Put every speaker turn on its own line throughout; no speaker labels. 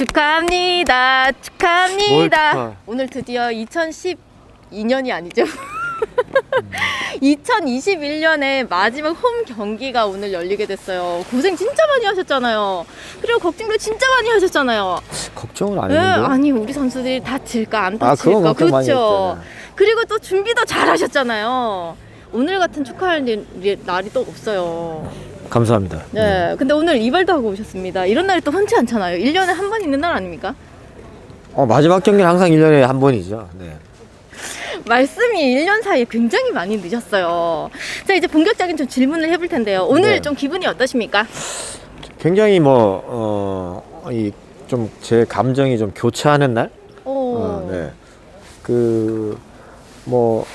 축하합니다. 축하합니다.
뭘 축하?
오늘 드디어 2012년이 아니죠. 2021년에 마지막 홈 경기가 오늘 열리게 됐어요. 고생 진짜 많이 하셨잖아요. 그리고 걱정도 진짜 많이 하셨잖아요.
걱정을 안
네,
했는데.
아니 우리 선수들이 다칠까 안
아, 그건
다칠까
걱정 많이
그렇죠. 그리고 또 준비도 잘 하셨잖아요. 오늘 같은 축하할 일- 날이 또 없어요.
감사합니다.
네, 근데 오늘 이발도 하고 오셨습니다. 이런 날이 또 흔치 않잖아요. 1년에 한 번 있는 날 아닙니까?
어, 마지막 경기는 항상 1년에 한 번이죠. 네.
말씀이 1년 사이에 굉장히 많이 늦었어요. 자, 이제 본격적인 좀 질문을 해볼 텐데요. 오늘
네.
좀 기분이 어떠십니까?
굉장히 뭐, 어, 이, 좀 제 감정이 좀 교차하는 날?
오,
어, 네. 그, 뭐,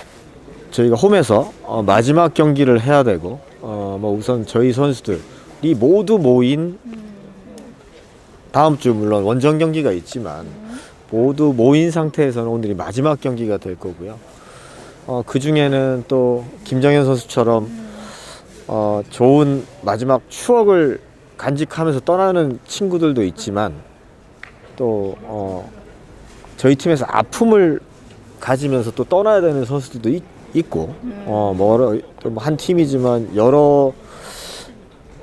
저희가 홈에서 어, 마지막 경기를 해야 되고, 어, 뭐 우선 저희 선수들이 모두 모인 다음 주 물론 원정 경기가 있지만 모두 모인 상태에서는 오늘이 마지막 경기가 될 거고요. 어, 그 중에는 또 김정현 선수처럼 어, 좋은 마지막 추억을 간직하면서 떠나는 친구들도 있지만 또 어, 저희 팀에서 아픔을 가지면서 또 떠나야 되는 선수들도 있, 있고 어 뭐한 팀이지만 여러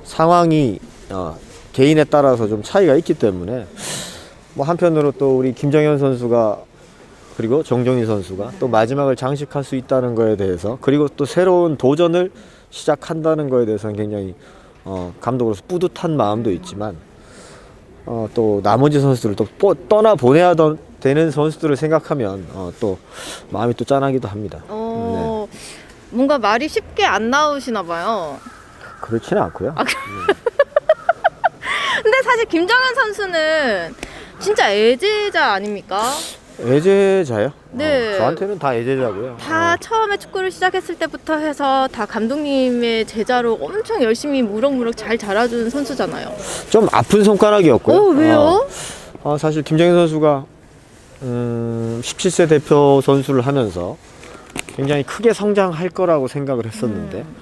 상황이 어, 개인에 따라서 좀 차이가 있기 때문에 뭐 한편으로 또 우리 김정현 선수가 그리고 정정희 선수가 또 마지막을 장식할 수 있다는 거에 대해서 그리고 또 새로운 도전을 시작한다는 거에 대해서는 굉장히 어, 감독으로서 뿌듯한 마음도 있지만 어, 또 나머지 선수들을 또 뽀- 떠나 보내야 더- 되는 선수들을 생각하면 어, 또 마음이 또 짠하기도 합니다.
어, 뭔가 말이 쉽게 안 나오시나 봐요.
그렇지는 않고요.
근데 사실 김정현 선수는 진짜 애제자 아닙니까?
애제자요?
네.
어, 저한테는 다 애제자고요.
다
어,
처음에 축구를 시작했을 때부터 해서 다 감독님의 제자로 엄청 열심히 무럭무럭 잘 자라준 선수잖아요.
좀 아픈 손가락이었고요.
어, 왜요?
어, 어, 사실 김정현 선수가 음, 17세 대표 선수를 하면서 굉장히 크게 성장할 거라고 생각을 했었는데
음.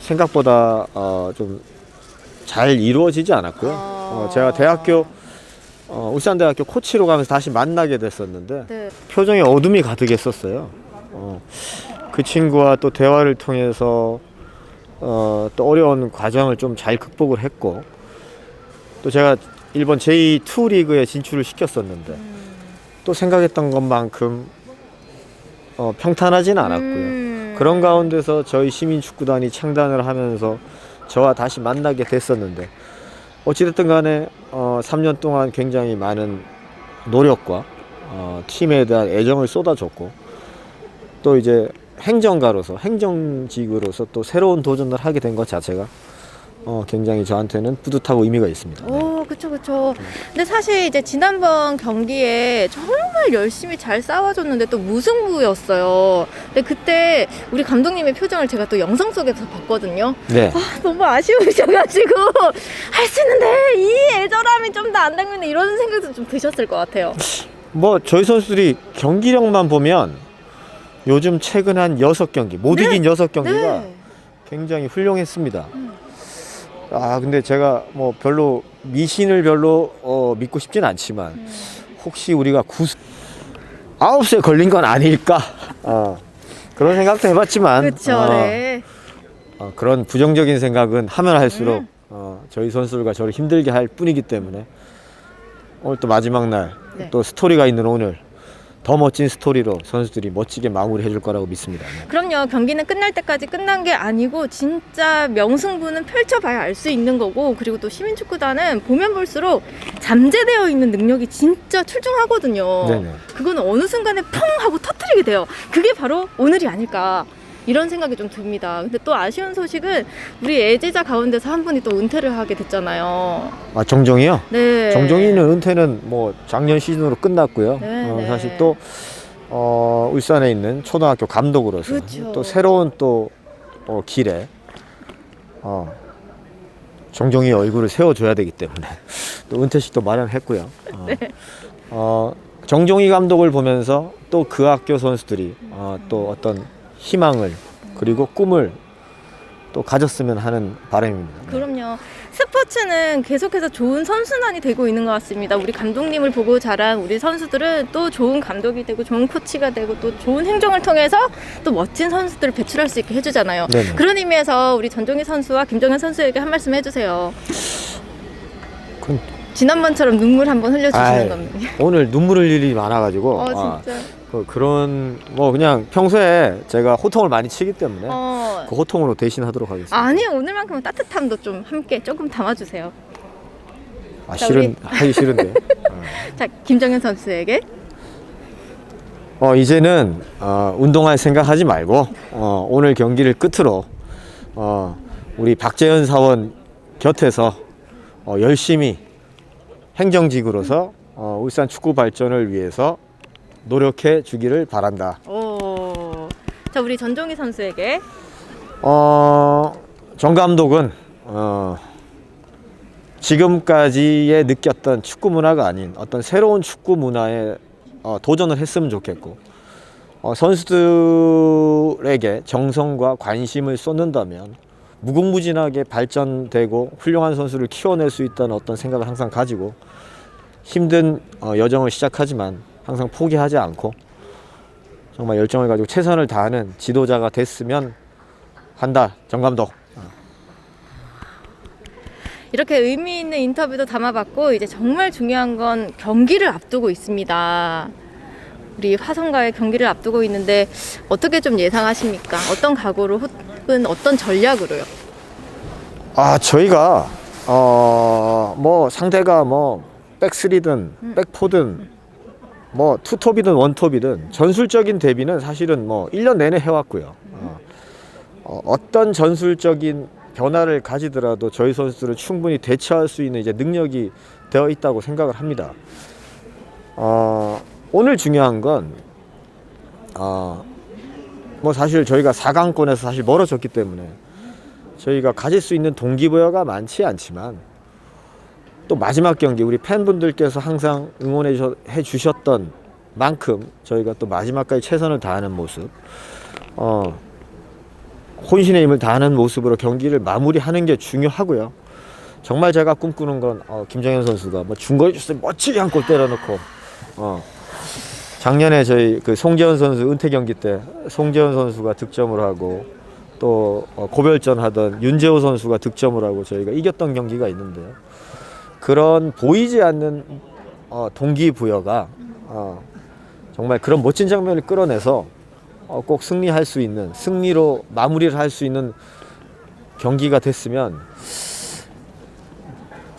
생각보다 어, 좀잘 이루어지지 않았고요. 어, 제가 대학교 어, 울산대학교 코치로 가면서 다시 만나게 됐었는데
네.
표정에 어둠이 가득했었어요. 어, 그 친구와 또 대화를 통해서 어, 또 어려운 과정을 좀 잘 극복을 했고 또 제가 일본 제2 리그에 진출을 시켰었는데 또 생각했던 것만큼 어, 평탄하진 않았고요.
음.
그런 가운데서 저희 시민축구단이 창단을 하면서 저와 다시 만나게 됐었는데 어찌됐든 간에 어, 3년 동안 굉장히 많은 노력과 어, 팀에 대한 애정을 쏟아줬고 또 이제 행정가로서 행정직으로서 또 새로운 도전을 하게 된 것 자체가 어, 굉장히 저한테는 뿌듯하고 의미가 있습니다. 네.
오, 그쵸, 그쵸. 근데 사실 이제 지난번 경기에 정말 열심히 잘 싸워줬는데 또 무승부였어요. 근데 그때 우리 감독님의 표정을 제가 또 영상 속에서 봤거든요.
네.
아, 너무 아쉬우셔가지고 할 수 있는데 이 애절함이 좀 더안 당기네 이런 생각도 좀 드셨을 것 같아요.
뭐 저희 선수들이 경기력만 보면 요즘 최근 한 여섯 경기 못
네.
이긴 여섯 경기가
네.
굉장히 훌륭했습니다.
음.
아 근데 제가 뭐 별로 미신을 별로 어, 믿고 싶진 않지만
음.
혹시 우리가 구스 아홉 세 걸린 건 아닐까 어, 그런 생각도 해봤지만
그쵸,
어,
네.
어, 그런 부정적인 생각은 하면 할수록
음.
어, 저희 선수들과 저를 힘들게 할 뿐이기 때문에 오늘 또 마지막 날 또
네.
스토리가 있는 오늘 더 멋진 스토리로 선수들이 멋지게 마무리해 줄 거라고 믿습니다. 네.
그럼요. 경기는 끝날 때까지 끝난 게 아니고 진짜 명승부는 펼쳐봐야 알 수 있는 거고 그리고 또 시민축구단은 보면 볼수록 잠재되어 있는 능력이 진짜 출중하거든요.
네네.
그거는 어느 순간에 펑 하고 터트리게 돼요. 그게 바로 오늘이 아닐까. 이런 생각이 좀 듭니다. 근데 또 아쉬운 소식은 우리 애제자 가운데서 한 분이 또 은퇴를 하게 됐잖아요.
아 정정이요?
네.
정정이는 은퇴는 뭐 작년 시즌으로 끝났고요.
네,
어,
네.
사실 또 어, 울산에 있는 초등학교 감독으로서
그렇죠.
또 새로운 또 어, 길에 어, 정정이 얼굴을 세워줘야 되기 때문에 또 은퇴식도 마련했고요. 어,
네.
어, 정종희 감독을 보면서 또 그 학교 선수들이 어, 또 어떤 희망을 그리고 꿈을 또 가졌으면 하는 바람입니다. 네.
그럼요. 스포츠는 계속해서 좋은 선순환이 되고 있는 것 같습니다. 우리 감독님을 보고 자란 우리 선수들은 또 좋은 감독이 되고 좋은 코치가 되고 또 좋은 행정을 통해서 또 멋진 선수들을 배출할 수 있게 해주잖아요.
네네.
그런 의미에서 우리 전종희 선수와 김정현 선수에게 한 말씀 해주세요.
그럼
지난번처럼 눈물 한번 흘려주시는
아이,
겁니다.
오늘 눈물 흘릴 일이 많아가지고
어 진짜.
그, 그런 뭐 그냥 평소에 제가 호통을 많이 치기 때문에
어.
그 호통으로 대신하도록 하겠습니다.
아니 오늘만큼은 따뜻함도 좀 함께 조금 담아주세요.
아,
자,
싫은 하기 싫은데.
자 김정현 선수에게
어 이제는 어, 운동할 생각하지 말고 어, 오늘 경기를 끝으로 어, 우리 박재현 사원 곁에서 어, 열심히 행정직으로서 어, 울산 축구 발전을 위해서 노력해 주기를 바란다.
오. 자 우리 전종희 선수에게
어, 정 감독은 어, 지금까지의 느꼈던 축구 문화가 아닌 어떤 새로운 축구 문화에 어, 도전을 했으면 좋겠고 어, 선수들에게 정성과 관심을 쏟는다면 무궁무진하게 발전되고 훌륭한 선수를 키워낼 수 있다는 어떤 생각을 항상 가지고 힘든 어, 여정을 시작하지만 항상 포기하지 않고 정말 열정을 가지고 최선을 다하는 지도자가 됐으면 한다 정 감독
이렇게 의미 있는 인터뷰도 담아봤고 이제 정말 중요한 건 경기를 앞두고 있습니다. 우리 화성과의 경기를 앞두고 있는데 어떻게 좀 예상하십니까? 어떤 각오로 혹은 어떤 전략으로요?
아 저희가 어 뭐 상대가 뭐 백스리든 백포든 뭐 투톱이든 원톱이든 전술적인 대비는 사실은 뭐 1년 내내 해왔고요. 어, 어, 어떤 전술적인 변화를 가지더라도 저희 선수들은 충분히 대처할 수 있는 이제 능력이 되어 있다고 생각을 합니다. 어, 오늘 중요한 건 어, 뭐 사실 저희가 4강권에서 사실 멀어졌기 때문에 저희가 가질 수 있는 동기부여가 많지 않지만 또 마지막 경기 우리 팬분들께서 항상 응원해 주셨던 만큼 저희가 또 마지막까지 최선을 다하는 모습 어 혼신의 힘을 다하는 모습으로 경기를 마무리하는 게 중요하고요. 정말 제가 꿈꾸는 건 어, 김정현 선수가 뭐 중거리 주스 멋지게 한 골 때려놓고 어 작년에 저희 그 송재현 선수 은퇴 경기 때 송재현 선수가 득점을 하고 또 어, 고별전 하던 윤재호 선수가 득점을 하고 저희가 이겼던 경기가 있는데요. 그런 보이지 않는 어, 동기부여가 어, 정말 그런 멋진 장면을 끌어내서 어, 꼭 승리할 수 있는 승리로 마무리를 할 수 있는 경기가 됐으면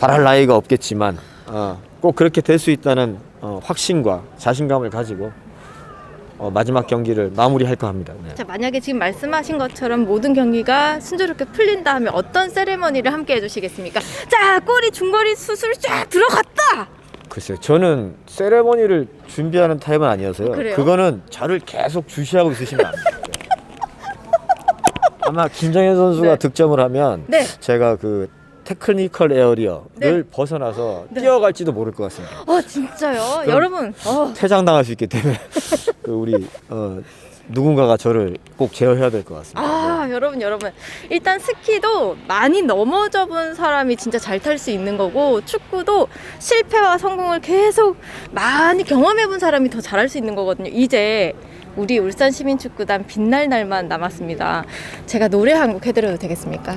바랄 나이가 없겠지만 어, 꼭 그렇게 될 수 있다는 어, 확신과 자신감을 가지고 어, 마지막 경기를 마무리할까 합니다. 네.
자 만약에 지금 말씀하신 것처럼 모든 경기가 순조롭게 풀린다 하면 어떤 세레머니를 함께 해주시겠습니까? 자 꼬리 중거리 수술 쫙 들어갔다.
글쎄요, 저는 세레머니를 준비하는 타입은 아니어서요.
그래요?
그거는 저를 계속 주시하고 있으시면 안 돼요. 아마 김정현 선수가
네.
득점을 하면
네.
제가 그 테크니컬 에어리어를
네.
벗어나서
네.
뛰어갈지도 모를 것 같습니다.
어 진짜요? 여러분. 어.
퇴장당할 수 있기 때문에 그 우리 어, 누군가가 저를 꼭 제어해야 될 것 같습니다.
아 여러분 여러분 일단 스키도 많이 넘어져 본 사람이 진짜 잘 탈 수 있는 거고 축구도 실패와 성공을 계속 많이 경험해 본 사람이 더 잘할 수 있는 거거든요 이제 우리 울산 시민축구단 빛날 날만 남았습니다 제가 노래 한 곡 해드려도 되겠습니까?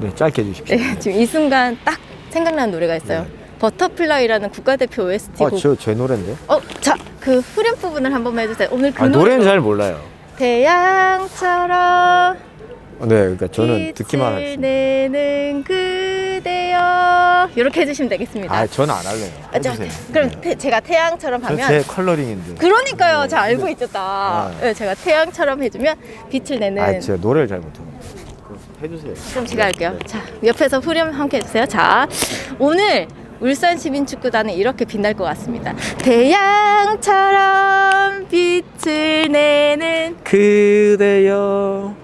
네, 짧게 해주십시오.
네 지금 이 순간 딱 생각나는 노래가 있어요 버터플라이라는 국가대표 OST
아, 곡저제 노래인데?
어, 자, 그 후렴 부분을 한번 해주세요. 오늘 그
아, 노래는
노래
잘 몰라요.
태양처럼
어, 네, 그러니까 저는 듣기만
빛을
하겠습니다.
내는 그대여 이렇게 해주시면 되겠습니다.
아, 저는 안 할래요.
아,
해주세요.
그럼
네.
태- 제가 태양처럼 하면
저제 컬러링인데.
그러니까요,
네.
제가 알고 있었다.
아.
네, 제가 태양처럼 해주면 빛을 내는.
아, 제가 노래를 잘 못해요. 해주세요.
그럼 제가 할게요.
네.
자, 옆에서 후렴 함께 해주세요. 자, 오늘 울산 시민축구단은 이렇게 빛날 것 같습니다. 태양처럼 빛을 내는
그대여